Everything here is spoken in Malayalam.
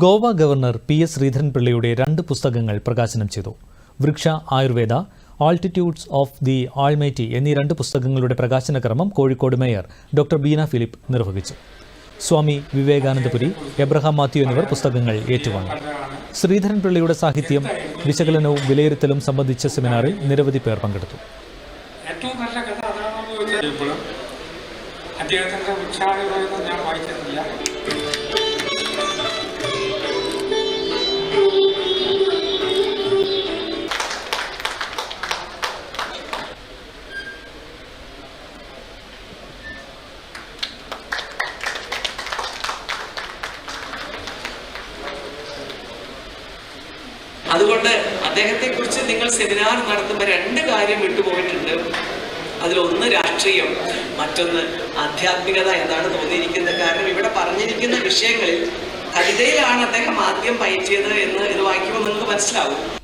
ഗോവ ഗവർണർ പി എസ് ശ്രീധരൻപിള്ളയുടെ രണ്ട് പുസ്തകങ്ങൾ പ്രകാശനം ചെയ്തു. Vriksha Ayurveda altitudes of the almighty എന്നീ രണ്ട് പുസ്തകങ്ങളുടെ പ്രകാശന ക്രമം Kozhikode mayor doctor Beena Philip നിർവഹിച്ചു. സ്വാമി വിവേകാനന്ദപുരി എബ്രഹാം മാത്യു എന്നിവർ പുസ്തകങ്ങൾ ഏറ്റുവാങ്ങി. ശ്രീധരൻപിള്ളയുടെ സാഹിത്യം വിശകലനവും വിലയിരുത്തലും സംബന്ധിച്ച സെമിനാറിൽ നിരവധി പേർ പങ്കെടുത്തു. ഏറ്റവും നല്ല കഥ അതാണെന്ന് ഞാൻ വായിച്ചിട്ടില്ല. അതുകൊണ്ട് അദ്ദേഹത്തെ കുറിച്ച് നിങ്ങൾ സെമിനാർ നടത്തുമ്പോൾ രണ്ട് കാര്യം വിട്ടുപോയിട്ടുണ്ട്. അതിലൊന്ന് രാഷ്ട്രീയം മറ്റൊന്ന് ആധ്യാത്മികത എന്നാണ് തോന്നിയിരിക്കുന്നത്. കാരണം ഇവിടെ പറഞ്ഞിരിക്കുന്ന വിഷയങ്ങളിൽ കവിതയിലാണ് അദ്ദേഹം ആദ്യം പയറ്റിയത് എന്ന് ഇത് വായിക്കുമ്പോൾ നിങ്ങൾക്ക് മനസ്സിലാവും.